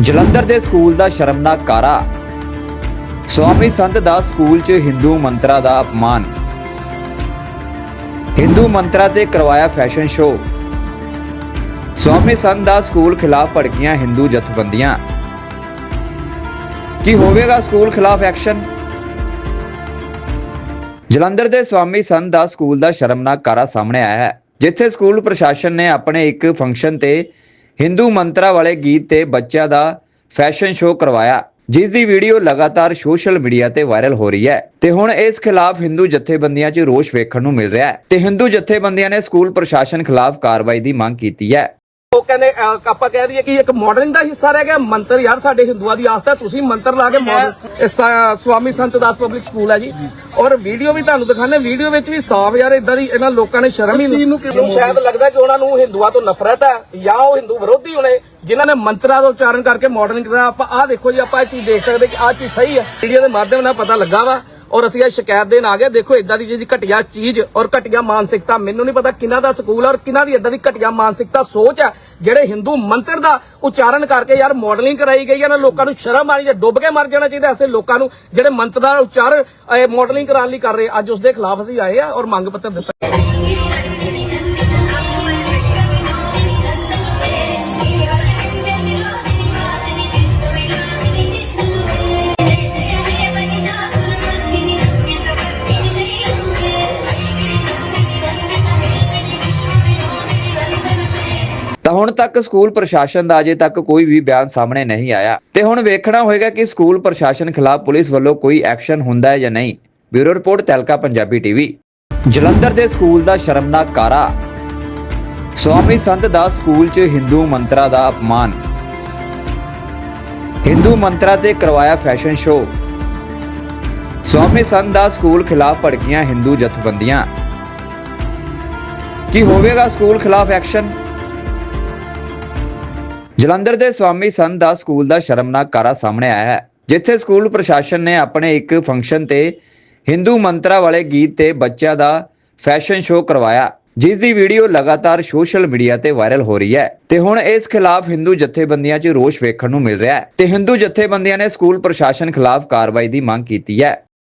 ਜਲੰਧਰ ਦੇ ਸਕੂਲ ਦਾ ਸ਼ਰਮਨਾਕ ਕਾਰਾ। ਸਵਾਮੀ ਸੰਤ ਦਾਸ ਸਕੂਲ 'ਚ ਹਿੰਦੂ ਮੰਤਰਾਂ ਦਾ ਅਪਮਾਨ। ਹਿੰਦੂ ਮੰਤਰਾਂ ਤੇ ਕਰਵਾਇਆ ਫੈਸ਼ਨ ਸ਼ੋਅ ਸਵਾਮੀ ਸੰਤ ਦਾਸ ਸਕੂਲ ਖਿਲਾਫ ਭੜਕੀਆਂ ਹਿੰਦੂ ਜਥੇਬੰਦੀਆਂ। ਕੀ ਹੋਵੇਗਾ ਸਕੂਲ ਖਿਲਾਫ ਐਕਸ਼ਨ ਜਲੰਧਰ ਦੇ ਸਵਾਮੀ ਸੰਤ ਦਾਸ ਸਕੂਲ ਦਾ ਸ਼ਰਮਨਾਕ ਕਾਰਾ ਸਾਹਮਣੇ ਆਇਆ ਹੈ, ਜਿੱਥੇ ਸਕੂਲ ਪ੍ਰਸ਼ਾਸਨ ਨੇ ਆਪਣੇ ਇੱਕ ਫੰਕਸ਼ਨ ਤੇ ਹਿੰਦੂ ਮੰਤਰਾਂ ਵਾਲੇ ਗੀਤ ਤੇ ਬੱਚਿਆਂ ਦਾ ਫੈਸ਼ਨ ਸ਼ੋਅ ਕਰਵਾਇਆ। ਜਿਸ ਦੀ ਵੀਡੀਓ ਲਗਾਤਾਰ ਸੋਸ਼ਲ ਮੀਡੀਆ ਤੇ ਵਾਇਰਲ ਹੋ ਰਹੀ ਹੈ। ਤੇ ਹੁਣ ਇਸ ਖਿਲਾਫ ਹਿੰਦੂ ਜਥੇਬੰਦੀਆਂ 'ਚ ਰੋਸ਼ ਵੇਖਣ ਨੂੰ ਮਿਲ ਰਿਹਾ ਹੈ। ਤੇ ਹਿੰਦੂ ਜਥੇਬੰਦੀਆਂ ਨੇ ਸਕੂਲ ਪ੍ਰਸ਼ਾਸਨ ਖਿਲਾਫ ਕਾਰਵਾਈ ਦੀ ਮੰਗ ਕੀਤੀ ਹੈ। ਉਹ ਕਹਿੰਦੇ ਅਹ, ਆਪਾਂ ਕਹਿ ਦਈਏ ਕਿ ਇੱਕ ਮਾਡਲਿੰਗ ਦਾ ਹਿੱਸਾ ਰਹਿ ਗਿਆ। ਮੰਤਰ ਯਾਰ ਸਾਡੇ ਹਿੰਦੂਆਂ ਦੀ ਆਸਥਾ ਤੁਸੀਂ ਮੰਤਰ ਲਾ ਕੇ model- ਇਹ ਸਾ- ਸਵਾਮੀ ਸੰਤ ਦਾਸ ਪਬਲਿਕ ਸਕੂਲ ਹੈ ਜੀ। ਔਰ ਵੀਡੀਓ ਵੀ ਤੁਹਾਨੂੰ ਦਿਖਾਣੇ ਵੀਡੀਓ ਵਿੱਚ ਵੀ ਸਾਫ਼ ਯਾਰ ਇਦਾਂ ਦੀ ਇਹਨਾਂ ਲੋਕਾਂ ਨੇ ਸ਼ਰਮ ਹੀ ਨਹੀਂ ਮੈਨੂੰ ਸ਼ਾਇਦ ਲੱਗਦਾ ਕਿ ਉਹਨਾਂ ਨੂੰ ਹਿੰਦੂਆਂ ਤੋਂ ਨਫ਼ਰਤ ਹੈ ਜਾਂ ਉਹ ਹਿੰਦੂ ਵਿਰੋਧੀ ਹੋਣੇ ਜਿਨ੍ਹਾਂ ਨੇ ਮੰਤਰਾਂ ਦਾ ਉਚਾਰਨ ਕਰਕੇ ਮਾਡਲਿੰਗ ਕੀਤਾ। ਆਪਾਂ ਆਹ ਦੇਖੋ ਜੀ ਆਪਾਂ ਇਹ ਚੀਜ਼ ਦੇਖ ਸਕਦੇ ਕਿ ਆਹ ਚੀਜ਼ ਸਹੀ ਹੈ। ਵੀਡੀਓ ਦੇ ਮਾਧਿਅਮ ਨਾਲ ਪਤਾ ਲੱਗਾ ਵਾ। ਔਰ ਅਸੀਂ ਇਹ ਸ਼ਿਕਾਇਤ ਦੇਣ ਆ ਗਏ, ਦੇਖੋ ਇਦਾਂ ਦੀ ਚੀਜ਼ ਘਟੀਆ ਚੀਜ਼ ਔਰ ਘਟੀਆ ਮਾਨਸਿਕਤਾ, ਮੈਨੂੰ ਨਹੀਂ ਪਤਾ ਕਿਹਨਾਂ ਦਾ ਸਕੂਲ ਹੈ ਔਰ ਕਿਹਨਾਂ ਦੀ ਇਦਾਂ ਦੀ ਘਟੀਆ ਮਾਨਸਿਕਤਾ ਸੋਚ ਹੈ ਜਿਹੜੇ ਹਿੰਦੂ ਮੰਤਰ ਦਾ ਉਚਾਰਨ ਕਰਕੇ ਯਾਰ ਮਾਡਲਿੰਗ ਕਰਾਈ ਗਈ ਹੈ ਨਾ ਲੋਕਾਂ ਨੂੰ ਸ਼ਰਮ ਆਣੀ ਜਾਂ ਡੁੱਬ ਕੇ ਮਰ ਜਾਣਾ ਚਾਹੀਦਾ, ਐਸੇ ਲੋਕਾਂ ਨੂੰ ਜਿਹੜੇ ਮੰਤਰ ਦਾ ਉਚਾਰਨ ਮਾਡਲਿੰਗ ਕਰਾਉਣ ਲਈ ਕਰ ਰਹੇ ਅੱਜ ਉਸ ਦੇ ਖਿਲਾਫ ਅਸੀਂ ਆਏ ਆ ਔਰ ਮੰਗ ਪੱਤਰ ਦਿੱਤਾ। ਤਾਂ ਹੁਣ ਤੱਕ ਸਕੂਲ ਪ੍ਰਸ਼ਾਸਨ ਦਾ ਅਜੇ ਤੱਕ ਕੋਈ ਵੀ ਬਿਆਨ ਸਾਹਮਣੇ ਨਹੀਂ ਆਇਆ। ਤੇ ਹੁਣ ਵੇਖਣਾ ਹੋਏਗਾ ਕਿ ਸਕੂਲ ਪ੍ਰਸ਼ਾਸਨ ਖਿਲਾਫ ਪੁਲਿਸ ਵੱਲੋਂ ਕੋਈ ਐਕਸ਼ਨ ਹੁੰਦਾ ਹੈ ਜਾਂ ਨਹੀਂ। Bureau report, Tehelka Punjabi TV. Jalandhar ਦੇ ਸਕੂਲ ਦਾ ਸ਼ਰਮਨਾਕ ਕਾਰਾ। ਸਵਾਮੀ ਸੰਤ ਦਾਸ ਸਕੂਲ 'ਚ ਹਿੰਦੂ ਮੰਤਰਾਂ ਦਾ ਅਪਮਾਨ। ਹਿੰਦੂ ਮੰਤਰਾ ਤੇ ਕਰਵਾਇਆ ਫੈਸ਼ਨ ਸ਼ੋਅ। ਸਵਾਮੀ ਸੰਤ ਦਾ ਸਕੂਲ ਖਿਲਾਫ ਭੜਕੀਆਂ ਹਿੰਦੂ ਜਥੇਬੰਦੀਆਂ। ਕੀ ਹੋਵੇਗਾ ਸਕੂਲ ਖਿਲਾਫ ਐਕਸ਼ਨ? ਜਲੰਧਰ ਦੇ ਸਵਾਮੀ ਸੰਤ ਦਾ ਸਕੂਲ ਦਾ ਸ਼ਰਮਨਾਕ ਕਾਰਾ ਸਾਹਮਣੇ ਆਇਆ ਹੈ, ਜਿੱਥੇ ਸਕੂਲ ਪ੍ਰਸ਼ਾਸਨ ਨੇ ਆਪਣੇ ਇੱਕ ਫੰਕਸ਼ਨ ਤੇ ਹਿੰਦੂ ਮੰਤਰਾਂ ਵਾਲੇ ਗੀਤ ਤੇ ਬੱਚਿਆਂ ਦਾ ਫੈਸ਼ਨ ਸ਼ੋਅ ਕਰਵਾਇਆ। ਜਿਸ ਦੀ ਵੀਡੀਓ ਲਗਾਤਾਰ ਸੋਸ਼ਲ ਮੀਡੀਆ ਤੇ ਵਾਇਰਲ ਹੋ ਰਹੀ ਹੈ ਤੇ ਹੁਣ ਇਸ ਖਿਲਾਫ ਹਿੰਦੂ ਜਥੇਬੰਦੀਆਂ 'ਚ ਰੋਸ਼ ਵੇਖਣ ਨੂੰ ਮਿਲ ਰਿਹਾ ਹੈ ਤੇ ਹਿੰਦੂ ਜਥੇਬੰਦੀਆਂ ਨੇ ਸਕੂਲ ਪ੍ਰਸ਼ਾਸਨ ਖਿਲਾਫ ਕਾਰਵਾਈ ਦੀ ਮੰਗ ਕੀਤੀ ਹੈ।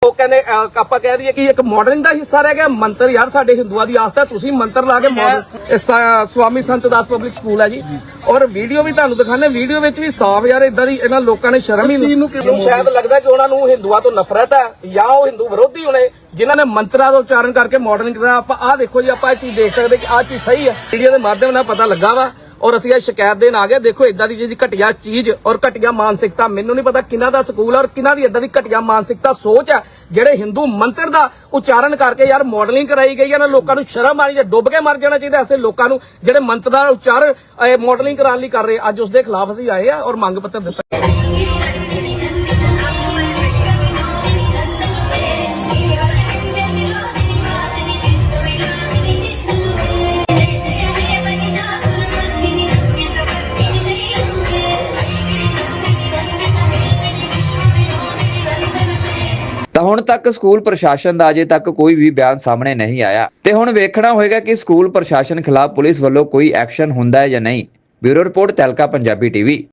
ਉਹ ਕਹਿੰਦੇ ਅਹ, ਆਪਾਂ ਕਹਿ ਦਈਏ ਕਿ ਇੱਕ ਮਾਡਲਿੰਗ ਦਾ ਹਿੱਸਾ ਰਹਿ ਗਿਆ। ਮੰਤਰ ਯਾਰ ਸਾਡੇ ਹਿੰਦੂਆਂ ਦੀ ਆਸਥਾ ਤੁਸੀਂ ਮੰਤਰ ਲਾ ਕੇ model- ਇਹ ਸਾ- ਸਵਾਮੀ ਸੰਤ ਦਾਸ ਪਬਲਿਕ ਸਕੂਲ ਹੈ ਜੀ। ਔਰ ਵੀਡੀਓ ਵੀ ਤੁਹਾਨੂੰ ਦਿਖਾਣੇ ਵੀਡੀਓ ਵਿੱਚ ਵੀ ਸਾਫ਼ ਯਾਰ ਇਦਾਂ ਦੀ ਇਹਨਾਂ ਲੋਕਾਂ ਨੇ ਸ਼ਰਮ ਹੀ ਨਹੀਂ ਮੈਨੂੰ ਸ਼ਾਇਦ ਲੱਗਦਾ ਕਿ ਉਹਨਾਂ ਨੂੰ ਹਿੰਦੂਆਂ ਤੋਂ ਨਫ਼ਰਤ ਹੈ ਜਾਂ ਉਹ ਹਿੰਦੂ ਵਿਰੋਧੀ ਹੋਣੇ ਜਿਨ੍ਹਾਂ ਨੇ ਮੰਤਰਾਂ ਦਾ ਉਚਾਰਨ ਕਰਕੇ ਮਾਡਲਿੰਗ ਕੀਤਾ। ਆਪਾਂ ਆਹ ਦੇਖੋ ਜੀ ਆਪਾਂ ਇਹ ਚੀਜ਼ ਦੇਖ ਸਕਦੇ ਕਿ ਆਹ ਚੀਜ਼ ਸਹੀ ਹੈ। ਵੀਡੀਓ ਦੇ ਮਾਧਿਅਮ ਨਾਲ ਪਤਾ ਲੱਗਾ ਵਾ। ਔਰ ਅਸੀਂ ਇਹ ਸ਼ਿਕਾਇਤ ਦੇਣ ਆ ਗਏ, ਦੇਖੋ ਇਦਾਂ ਦੀ ਚੀਜ਼ ਘਟੀਆ ਚੀਜ਼ ਔਰ ਘਟੀਆ ਮਾਨਸਿਕਤਾ, ਮੈਨੂੰ ਨਹੀਂ ਪਤਾ ਕਿਹਨਾਂ ਦਾ ਸਕੂਲ ਹੈ ਔਰ ਕਿਹਨਾਂ ਦੀ ਇਦਾਂ ਦੀ ਘਟੀਆ ਮਾਨਸਿਕਤਾ ਸੋਚ ਹੈ ਜਿਹੜੇ ਹਿੰਦੂ ਮੰਤਰ ਦਾ ਉਚਾਰਨ ਕਰਕੇ ਯਾਰ ਮਾਡਲਿੰਗ ਕਰਾਈ ਗਈ ਹੈ ਨਾ ਲੋਕਾਂ ਨੂੰ ਸ਼ਰਮ ਆਣੀ ਜਾਂ ਡੁੱਬ ਕੇ ਮਰ ਜਾਣਾ ਚਾਹੀਦਾ, ਐਸੇ ਲੋਕਾਂ ਨੂੰ ਜਿਹੜੇ ਮੰਤਰ ਦਾ ਉਚਾਰਨ ਮਾਡਲਿੰਗ ਕਰਾਉਣ ਲਈ ਕਰ ਰਹੇ ਅੱਜ ਉਸ ਦੇ ਖਿਲਾਫ ਅਸੀਂ ਆਏ ਆ ਔਰ ਮੰਗ ਪੱਤਰ ਦਿੱਤਾ। ਹੁਣ ਤੱਕ ਸਕੂਲ ਪ੍ਰਸ਼ਾਸਨ ਦਾ ਅਜੇ ਤੱਕ ਕੋਈ ਵੀ ਬਿਆਨ ਸਾਹਮਣੇ ਨਹੀਂ ਆਇਆ। ਤੇ ਹੁਣ ਵੇਖਣਾ ਹੋਏਗਾ ਕਿ ਸਕੂਲ ਪ੍ਰਸ਼ਾਸਨ ਖਿਲਾਫ ਪੁਲਿਸ ਵੱਲੋਂ ਕੋਈ ਐਕਸ਼ਨ ਹੁੰਦਾ ਹੈ ਜਾਂ ਨਹੀਂ। Bureau report Tehelka, Punjabi TV.